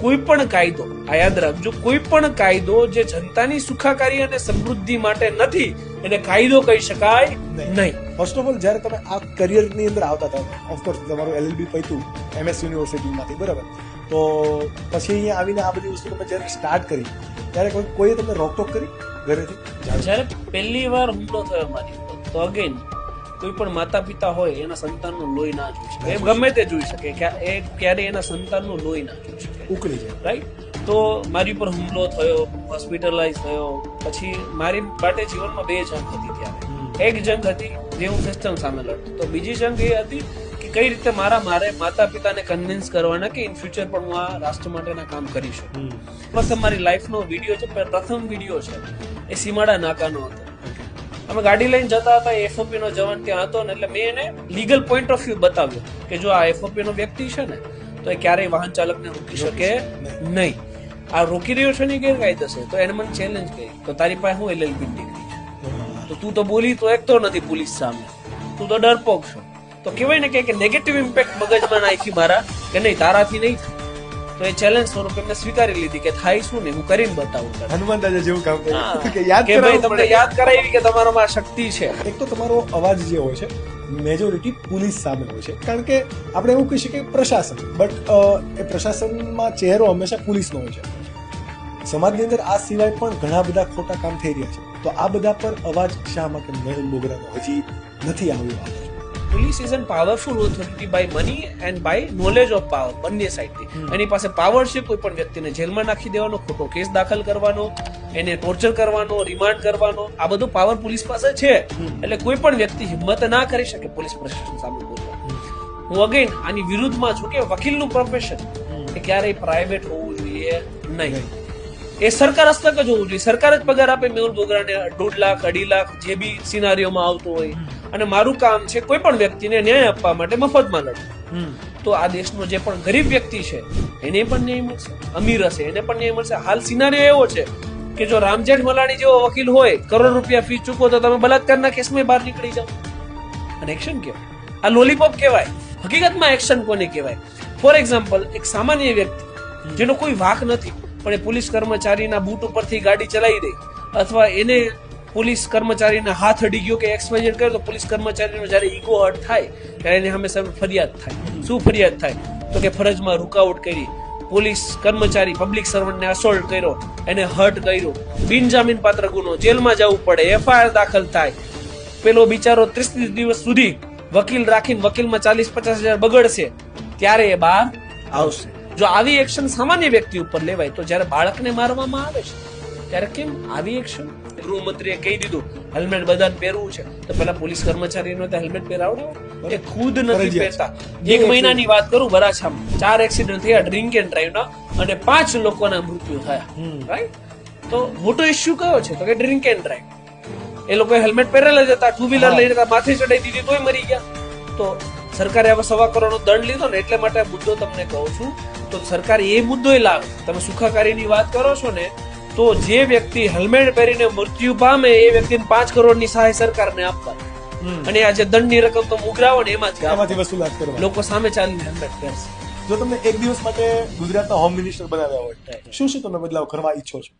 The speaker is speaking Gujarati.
કોઈ પણ કાયદો આ યાદ રાખજો કોઈ પણ કાયદો જે જનતાની સુખાકારી અને સમૃદ્ધિ માટે નથી એને કાયદો કહી શકાય નહીં. ફર્સ્ટ ઓફ ઓલ જ્યારે તમે આ કરિયરની અંદર આવતા હતા ઓફકોર્સ તમારું એલએલબી પૈતું એમએસ યુનિવર્સિટીમાંથી બરાબર? તો પછી અહીંયા આવીને આ બધી વસ્તુ તમે જ્યારે સ્ટાર્ટ કરી ત્યારે કોઈ કોઈએ તમને રોકટોક કરી ઘરેથી? જ્યારે પહેલી વાર હુમલો થયો મારી તો અગેન કોઈ પણ માતા પિતા હોય એના સંતાનનું લોહી ના જોઈ શકે. એ ગમે તે જોઈ શકે એ ક્યારે એના સંતાનનું લોહી ના જોઈ શકે. ઉકળી જાય. રાઈટ તો મારી ઉપર હુમલો થયો હોસ્પિટલાઇઝ થયો પછી મારી માટે જીવનમાં બે જંગ હતી ત્યારે. એક જંગ હતી જે હું સિસ્ટમ સામે લડતો. તો બીજી જંગ એ હતી કે કઈ રીતે મારા મારે માતા પિતાને કન્વિન્સ કરવાના કે ઇન ફ્યુચર પણ હું આ રાષ્ટ્ર માટેના કામ કરી શકું. પ્રથમ મારી લાઈફનો વીડિયો છે પ્રથમ વીડિયો છે. એ સીમાડા નાકાનો હતો. અમે ગાડી લઈને જતા હતા એફઓપી નો જવાન ત્યાં હતો ને એટલે મેં એને લીગલ પોઈન્ટ ઓફ વ્યૂ બતાવ્યો કે જો આ એફઓપી નો વ્યક્તિ છે ને તો એ ક્યારેય વાહન ચાલકને રોકી શકે નહીં. આ રોકી રહ્યો છે ને ગેરકાયદે છે તો એને મને ચેલેન્જ કરી. તો તારી પાસે હું એલએલબી ડિગ્રી છે તો તું તો બોલી તો એક તો નથી પોલીસ સામે. તું તો ડરપોક છો. તો કહેવાય ને કે નેગેટિવ ઇમ્પેક્ટ મગજમાં નાખી મારા કે નહીં તારાથી નહીં તો એ ચેલેન્જ સ્વરૂપે મેં સ્વીકારી લીધી કે થાય શું ને હું કરીને બતાવું. હનુમાન દાદા જેવું કામ કર્યું કે યાદ કે ભાઈ તમને યાદ કરાવી કે તમારામાં આ શક્તિ છે. એક તો તમારો અવાજ જે હોય છે મેજોરિટી પોલીસ સામે હોય છે. કારણ કે આપણે એવું કહી શકીએ પ્રશાસન બટ એ પ્રશાસનમાં ચહેરો હંમેશા પોલીસનો હોય છે. સમાજની અંદર આ સિવાય પણ ઘણા બધા ખોટા કામ થઈ રહ્યા છે. તો આ બધા પર અવાજ શા માટે મહેલ બોગરાનો હજી નથી આવ્યો? Police is an powerful authority by money and by knowledge of power બંને સાઈડથી એની પાસે પાવર છે કોઈ પણ વ્યક્તિને જેલમાં નાખી દેવાનો ખોટો કેસ દાખલ કરવાનો એને ટોર્ચર કરવાનો રિમાન્ડ કરવાનો આ બધું પાવર પોલીસ પાસે છે. એટલે કોઈ પણ વ્યક્તિ હિંમત ના કરી શકે પોલીસ પ્રશાસન સામે બોલવા. હું અગેન આની વિરુદ્ધમાં છું કે વકીલનું પ્રોફેશન એ ક્યારેય પ્રાઇવેટ હોવું જોઈએ નહીં. એ સરકાર હસ્તક જ હોવું જોઈએ. સરકાર જ પગાર આપે. મેહુલ બોગરાને દોઢ લાખ અઢી લાખ જે બી સિનારીઓમાં આવતો હોય. અને મારું કામ છે કોઈ પણ વ્યક્તિને ન્યાય આપવા માટે મફતમાં લડવું. તો આ દેશનો જે પણ ગરીબ વ્યક્તિ છે એને પણ ન્યાય મળશે. અમીર હશે એને પણ ન્યાય મળશે. હાલ સિનારીઓ એવો છે કે જો રામજેઠ મલાણી જેવો વકીલ હોય કરોડ રૂપિયા ફી ચૂકો તો તમે બલાત્કારના કેસમાં બહાર નીકળી જાઓ. અને એક્શન કહેવાય. આ લોલીપોપ કહેવાય. હકીકતમાં એક્શન કોને કહેવાય? ફોર એક્ઝામ્પલ એક સામાન્ય વ્યક્તિ જેનો કોઈ વાક નથી પણ એ પોલીસ કર્મચારીના બૂટ ઉપરથી ગાડી ચલાવી દે અથવા એને પોલીસ કર્મચારીને હાથ અડી ગયો કે એક્સવાઇઝેડ કરે તો પોલીસ કર્મચારીનો જ્યારે ઈગો હર્ટ થાય, ત્યારે એને સામે ફરિયાદ થાય. શું ફરિયાદ થાય? તો કે ફરજમાં રૂકાવટ કરી, પોલીસ કર્મચારી પબ્લિક સર્વન્ટને અસોલ્ટ કર્યો, એને હર્ટ કર્યો. બિનજામીન પાત્ર ગુનો. જેલમાં જવું પડે એફઆઈઆર દાખલ થાય. પેલો બિચારો ત્રીસ દિવસ સુધી વકીલ રાખીને વકીલમાં ચાલીસ પચાસ હજાર બગડશે, ત્યારે એ બહાર આવશે. જો આવી એક્શન સામાન્ય વ્યક્તિ ઉપર લેવાય, તો જ્યારે બાળકને મારવામાં આવે છે, ત્યારે કેમ આવી એક્શન ગૃહમંત્રીએ કહી દીધું હેલ્મેટ બધાને પહેરવું છે. તો પેલા પોલીસ કર્મચારીનો તો હેલ્મેટ પહેરાવડે એ ખુદ નથી પહેરતા. એક મહિનાની વાત કરું વરાછામાં. ચાર એક્સિડન્ટ થયા ડ્રિંક એન્ડ ડ્રાઈવના અને પાંચ લોકોના મૃત્યુ થયા. રાઈટ તો મોટો ઇશ્યુ કયો છે? તો કે ડ્રિંક એન્ડ ડ્રાઈવ એ લોકો હેલ્મેટ પહેરેલા જ હતા ટુ વ્હીલર લઈને હતા, માથે ચડાઈ દીધી તોય મરી ગયા. તો સરકારે હવે સવા કરોડનો દંડ લીધો ને એટલે માટે મુદ્દો તમને કહું છું. તો સરકાર એ મુદ્દો લાવે. તમે સુખાકારીની વાત કરો છો ને તો જે વ્યક્તિ હેલ્મેટ પહેરીને મૃત્યુ પામે એ વ્યક્તિને પાંચ કરોડની સહાય સરકારને આપવાની. અને આ જે દંડની રકમ તો ઉઘરાવો ને એમાંથી. આમાંથી વસૂલાત કરવા લોકો સામે ચાલીને હેલ્મેટ પહેરશે. જો તમને એક દિવસ માટે ગુજરાતના હોમ મિનિસ્ટર બનાવ્યા હોય શું શું તમે બદલાવ કરવા ઈચ્છો છો?